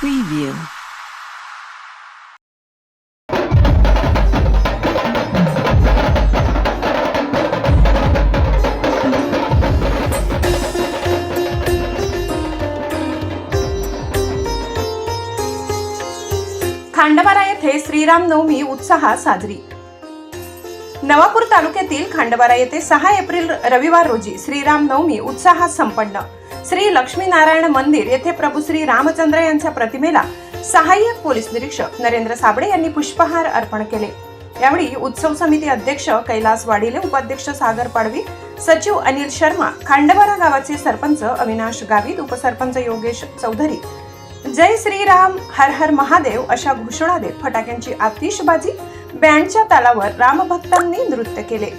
Preview. Khandbara येथे श्रीराम नवमी उत्साहात साजरी नवापूर तालुक्यातील खांडबारा येथे सहा एप्रिल रविवार रोजी श्रीराम नवमी उत्साहात संपन्न. श्री लक्ष्मीनारायण मंदिर येथे प्रभू श्री रामचंद्र यांच्या प्रतिमेला सहाय्यक पोलीस निरीक्षक नरेंद्र साबळे यांनी पुष्पहार अर्पण केले. यावेळी उत्सव समिती अध्यक्ष कैलास वाडिले उपाध्यक्ष सागर पाडवी सचिव अनिल शर्मा खांडबारा गावाचे सरपंच अविनाश गावित उपसरपंच योगेश चौधरी जय श्रीराम हर हर महादेव अशा घोषणा देत फटाक्यांची आतिषबाजी बँडच्या तालावर रामभक्तांनी नृत्य केले.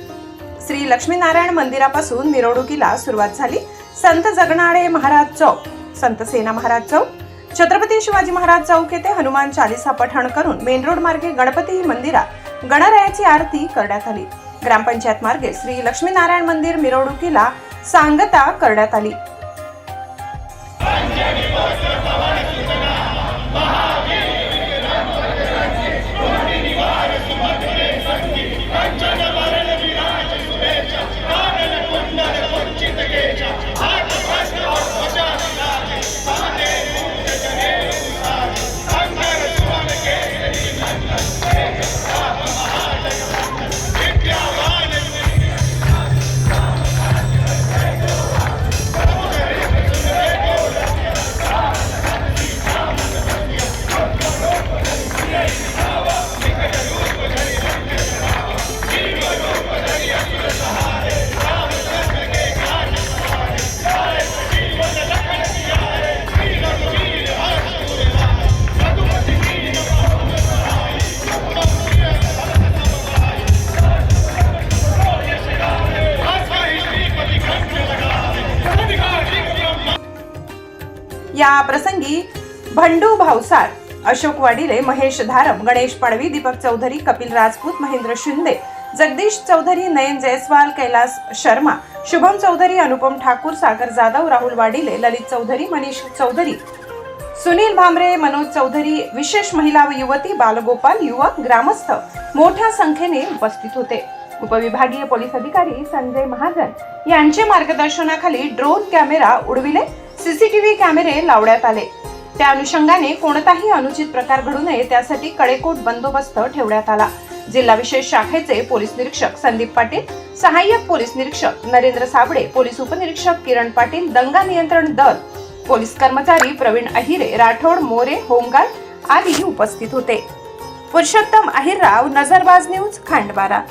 श्री लक्ष्मीनारायण मंदिरापासून मिरवणुकीला सुरुवात झाली. संत जगणारे महाराज चौक संत सेना महाराज चौक छत्रपती शिवाजी महाराज चौक येथे हनुमान चालिसा पठण करून मेन रोड मार्गे गणपती मंदिरात गणरायाची आरती करण्यात आली. ग्रामपंचायत मार्गे श्री लक्ष्मीनारायण मंदिर मिरवणुकीला सांगता करण्यात आली. या प्रसंगी भंडू भावसार अशोक वाडिले महेश धारम गणेश पाडवी दीपक चौधरी कपिल राजपूत महेंद्र शिंदे जगदीश चौधरी नयन जयस्वाल कैलास शर्मा शुभम चौधरी अनुपम ठाकूर सागर जाधव राहुल वाडिले ललित चौधरी मनीष चौधरी सुनील भामरे मनोज चौधरी विशेष महिला व युवती बालगोपाल युवक ग्रामस्थ मोठ्या संख्येने उपस्थित होते. उपविभागीय पोलीस अधिकारी संजय महाजन यांच्या मार्गदर्शनाखाली ड्रोन कॅमेरा उडविले. सीसीटीव्ही कॅमेरे लावण्यात आले. त्या अनुषंगाने कोणताही अनुचित प्रकार घडू नये त्यासाठी कडेकोट बंदोबस्त ठेवण्यात आला. जिल्हा विशेष शाखेचे पोलीस निरीक्षक संदीप पाटील सहाय्यक पोलीस निरीक्षक नरेंद्र साबळे पोलीस उपनिरीक्षक किरण पाटील दंगा नियंत्रण दल पोलीस कर्मचारी प्रवीण अहिरे राठोड मोरे होमगार्ड आदी उपस्थित होते. पुरुषोत्तम अहिरराव नजरबाज न्यूज खांडबारा.